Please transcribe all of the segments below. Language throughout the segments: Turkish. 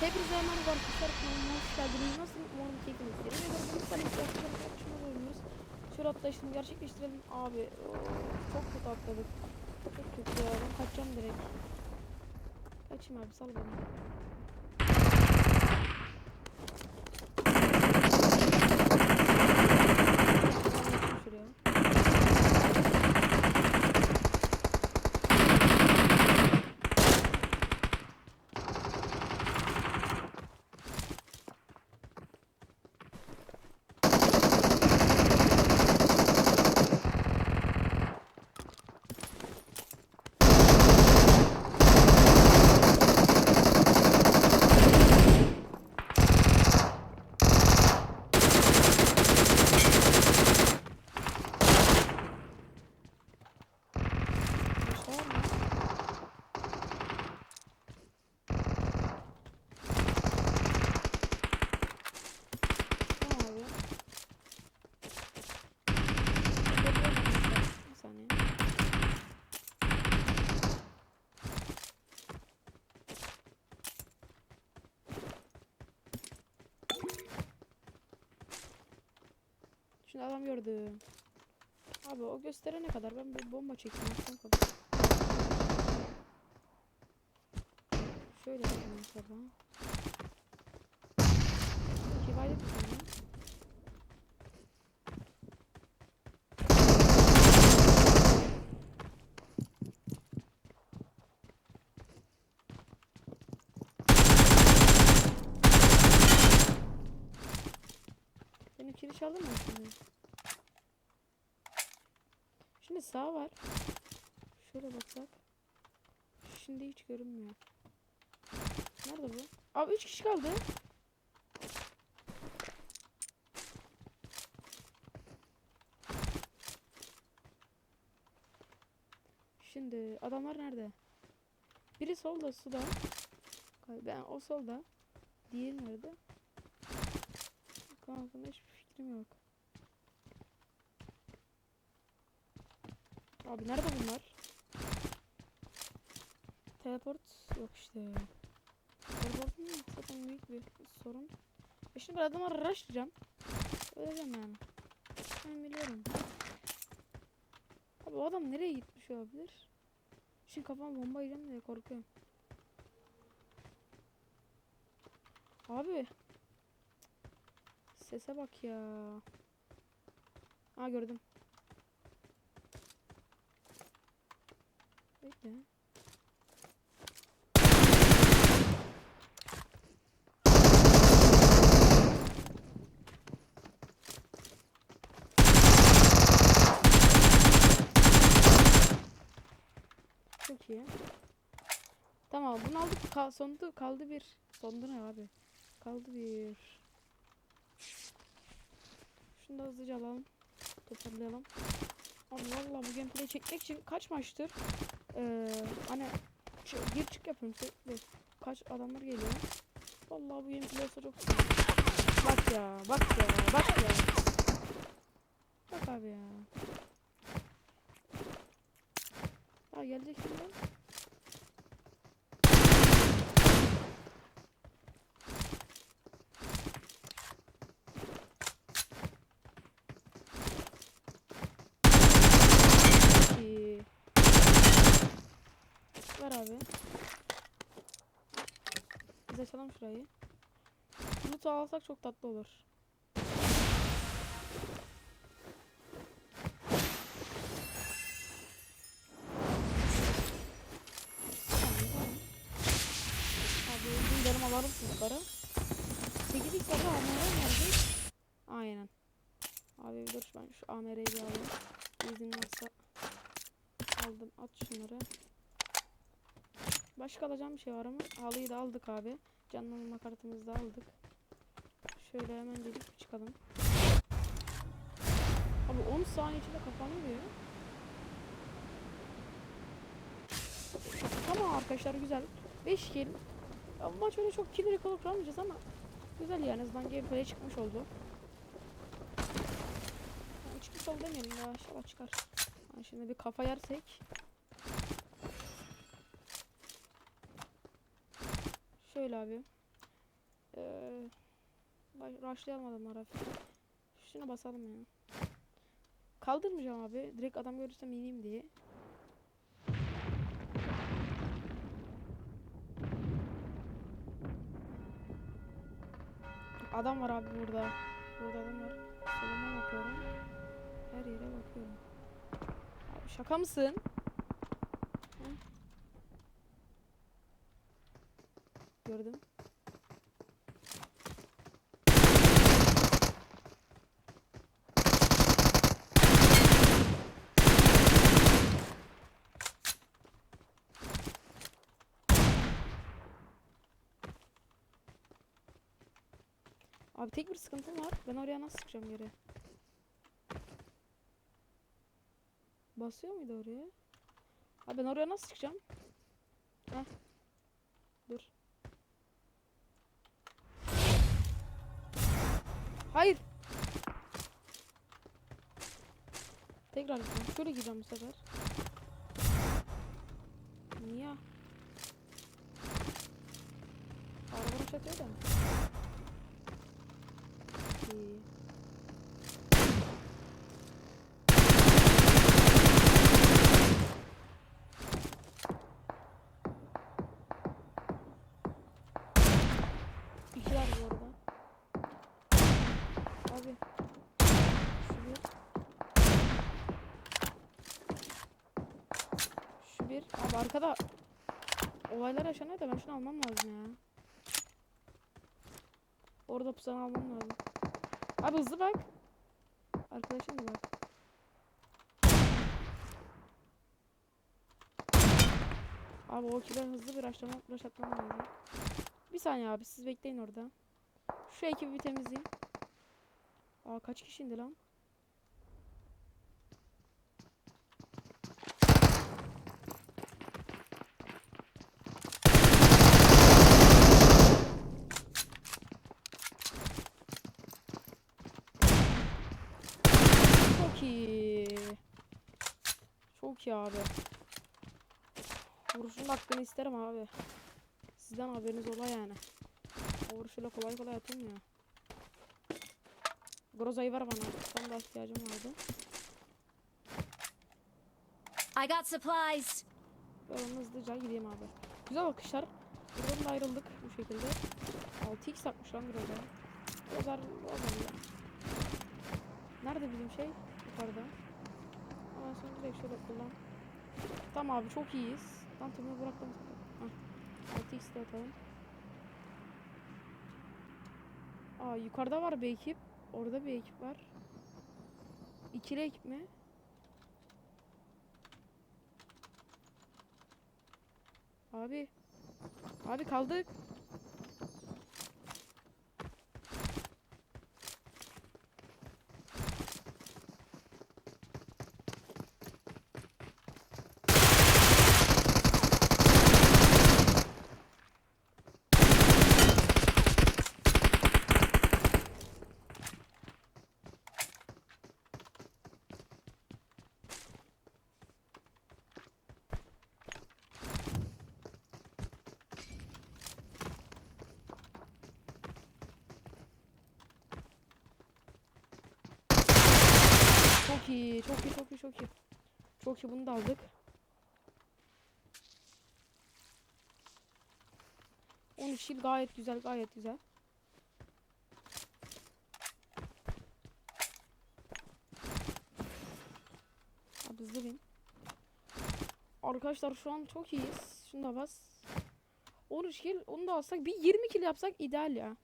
Hepinize hemen arkadaşlar kanalıma hoş geldiniz. Nasıl umarım keyfiniz yerine göre bu panik yapacağım tartışmalar oynuyoruz. Şöyle atlayışını gerçekleştirelim. Abi çok kötü atladık. Çok kötü ya ben kaçacağım direkt. Kaçayım abi sal beni. Şuraya. Başka var mı? Tamam abi. Bekliyorum arkadaşlar. Bir saniye. Şimdi adam gördüm. Abi o gösterene kadar ben bir bomba çekeyim. Şöyle yapayım mesela. Kifayet etsin kili çaldın mı şimdi? Şimdi sağ var. Şöyle baksak. Şimdi hiç görünmüyor. Nerede bu? Abi 3 kişi kaldı. Şimdi adamlar nerede? Biri solda suda. Ben o solda. Diğeri nerede? Kanka hiçbir fikrim yok. Abi nerede bunlar? Teleport yok işte. Teleportun zaten büyük bir sorun. E şimdi ben adamları rushlayacağım. Öleceğim yani. Ben biliyorum. Abi o adam nereye gitmiş olabilir? Şimdi kafam bomba yiyeceğim diye korkuyorum. Abi. Sese bak ya. Aa gördüm. Bekle. Çok iyi. Tamam bunu aldık. Kal sondu kaldı bir. Sondu ne abi? Kaldı bir. Şunu da hızlıca alalım. Toparlayalım. Abi valla bu gameplay çekmek için kaç maçtır? Ee, hani gir çık yapıyorum sürekli. Kaç adamlar geliyor. Vallahi bu gameplay olsa çok. Bak ya, bak ya, bak ya. Bak abi ya. Aa gelecek şimdi. İyi. Ver abi. Biz açalım şurayı. Loot alsak çok tatlı olur. Bunu benim alarım çocuklara. 8 ilk defa AMR nerede? Aynen. Abi dur ben şu AMR'yi bir alayım. İzin varsa aldım. At şunları. Başka alacağım bir şey var mı? Halıyı da aldık abi. Canlanma kartımızı da aldık. Şöyle hemen gelip çıkalım. Abi 10 saniye içinde kapanıyor. Tamam arkadaşlar güzel. 5 kill. Ya maç öyle çok kill rekor kuramayacağız ama güzel yani en azından gameplay çıkmış oldu. Yani çıkmış oldu demeyelim ya inşallah çıkar. Yani şimdi bir kafa yersek. Şöyle abi. Ee, adamları hafiften. Şuna basalım ya. Kaldırmayacağım abi. Direkt adam görürsem ineyim diye. Adam var abi burada. Burada adam var. Soluma bakıyorum. Her yere bakıyorum. Abi şaka mısın? Gördüm. Abi tek bir sıkıntım var. Ben oraya nasıl sıkacağım geri? Basıyor muydu oraya? Abi ben oraya nasıl çıkacağım? Heh. Dur. Hayır. Tekrar gideceğim. Şöyle gireceğim bu sefer. Niye? Arabanın çatıyor da. İyi. İkiler bu arada. Abi. Şu bir. Şu bir. Abi arkada olaylar yaşanıyor da ben şunu almam lazım ya. Orada pusanı almam lazım. Abi hızlı bak. Arkadaşım da bak. Abi o kilo hızlı bir raşlama, lazım. Bir saniye abi siz bekleyin orada. Şu ekibi bir temizleyeyim. Aa kaç kişi indi lan? Çok iyi. İyi abi. Vuruşun hakkını isterim abi. Sizden haberiniz ola yani. O vuruşuyla kolay kolay atılmıyor. Groza'yı ver bana. Tam da ihtiyacım vardı. I got supplies. Böyle hızlıca gideyim abi. Güzel bakışlar. Buradan da ayrıldık bu şekilde. 6x atmış lan Groza. Groza ya. Nerede bizim şey? Yukarıda. Ondan sonra direkt şöyle kullan. Tamam abi çok iyiyiz. Lan tümünü bıraktım. Hah. 6x de atalım. Aa yukarıda var bir ekip. Orada bir ekip var. İkili ekip mi? Abi. Abi kaldık. Çok iyi, çok iyi, çok iyi, çok iyi. Çok iyi, bunu da aldık. 13 yıl gayet güzel, gayet güzel. Abi hızlı bin. Arkadaşlar şu an çok iyiyiz. Şunu da bas. 13 kill, onu da alsak bir 20 kill yapsak ideal ya.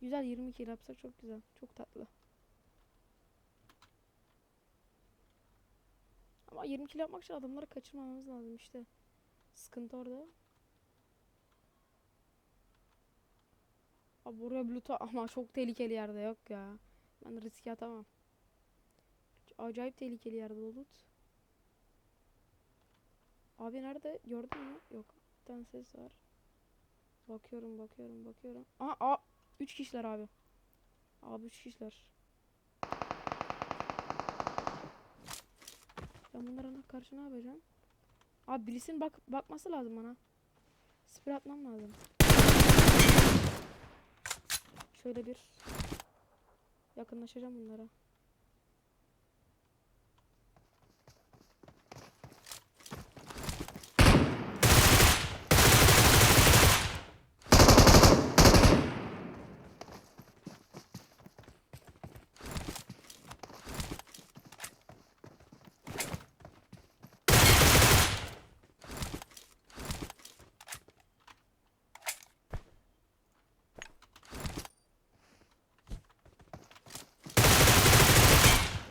Güzel 20 kill yapsak çok güzel. Çok tatlı. Ama 20 kilo yapmak için adamları kaçırmamamız lazım işte. Sıkıntı orada. Abi buraya bluetooth ama çok tehlikeli yerde yok ya. Ben riske atamam. Acayip tehlikeli yerde bulut. Abi nerede? Gördün mü? Yok. Bir tane ses var. Bakıyorum, bakıyorum, bakıyorum. Aha, aa, 3 kişiler abi. Abi 3 kişiler. Ben bunlara na- karşı ne yapacağım? Abi birisinin bak bakması lazım bana. Sprey atmam lazım. şöyle bir yakınlaşacağım bunlara.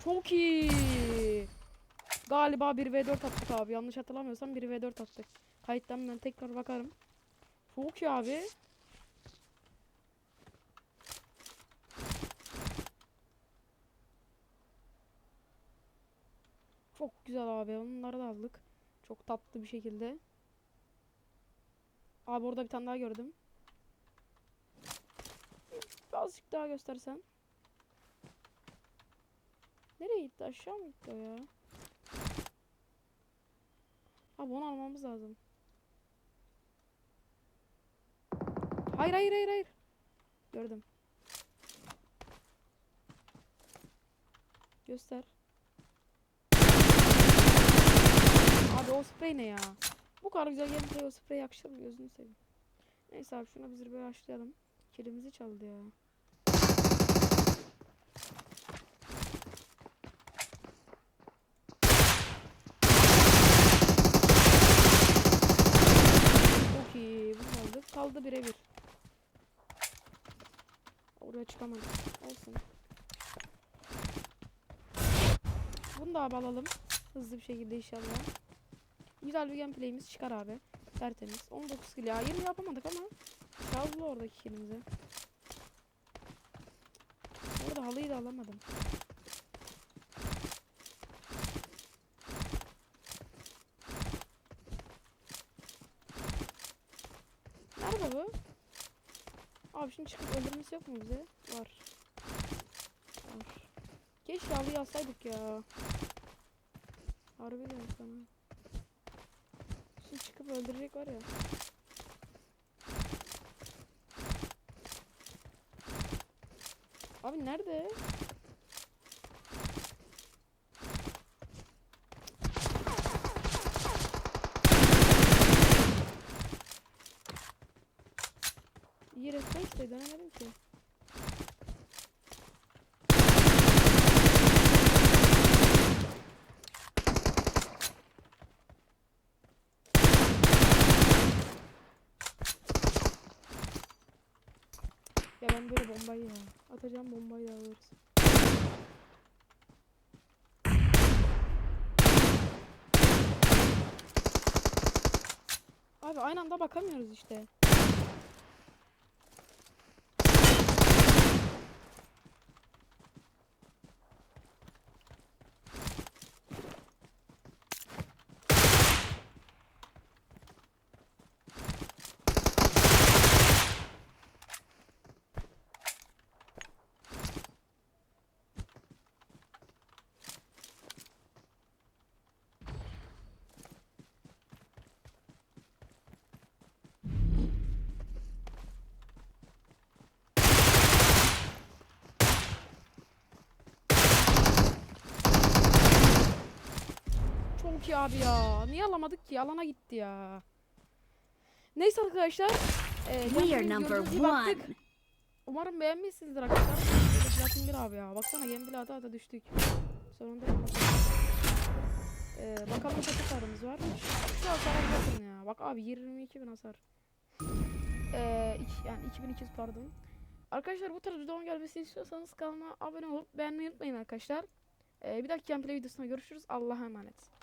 Çok iyi. Galiba 1v4 attık abi. Yanlış hatırlamıyorsam 1v4 attık. Kayıttan ben tekrar bakarım. Çok iyi abi. Çok güzel abi. Onları da aldık. Çok tatlı bir şekilde. Abi orada bir tane daha gördüm. Birazcık daha göstersen. Nereye gitti? Aşağı mı gitti o ya? Abi onu almamız lazım. Hayır hayır hayır hayır. Gördüm. Göster. Abi o sprey ne ya? Bu kadar güzel gameplay o sprey yakışır mı gözünü seveyim. Neyse abi şuna biz bir başlayalım. Kilimizi çaldı ya. Çok iyi. Kaldı birebir. Oraya çıkamadım. Olsun. Bunu da alalım. Hızlı bir şekilde inşallah. Güzel bir gameplay'imiz çıkar abi. Tertemiz. 19 kill ya. 20 yapamadık ama çaldı oradaki killimizi. Orada halıyı da alamadım. Nerede bu? Abi şimdi çıkıp öldürmesi yok mu bize? Var. Var. Keşke halıyı alsaydık ya. Harbi diyorum sana. Şimdi çıkıp öldürecek var ya. Abi nerede? İyi refleks de dönemedim ki. Ya ben böyle bombayı Atacağım bombayı da alırız. Abi aynı anda bakamıyoruz işte. İyi abi ya. Niye alamadık ki? Alana gitti ya. Neyse arkadaşlar. E, We are number one. Umarım beğenmişsinizdir arkadaşlar. Platin bir abi ya. Baksana gameplay adı adı düştük. Sonunda. Ee, bakalım kaç hasarımız var. Şu hasara bakın ya. Bak abi 22 bin hasar. Ee, iki- yani 2200 pardon. Arkadaşlar bu tarz videonun gelmesini istiyorsanız kanalıma abone olup beğenmeyi unutmayın arkadaşlar. Ee, bir dahaki gameplay videosunda görüşürüz. Allah'a emanet.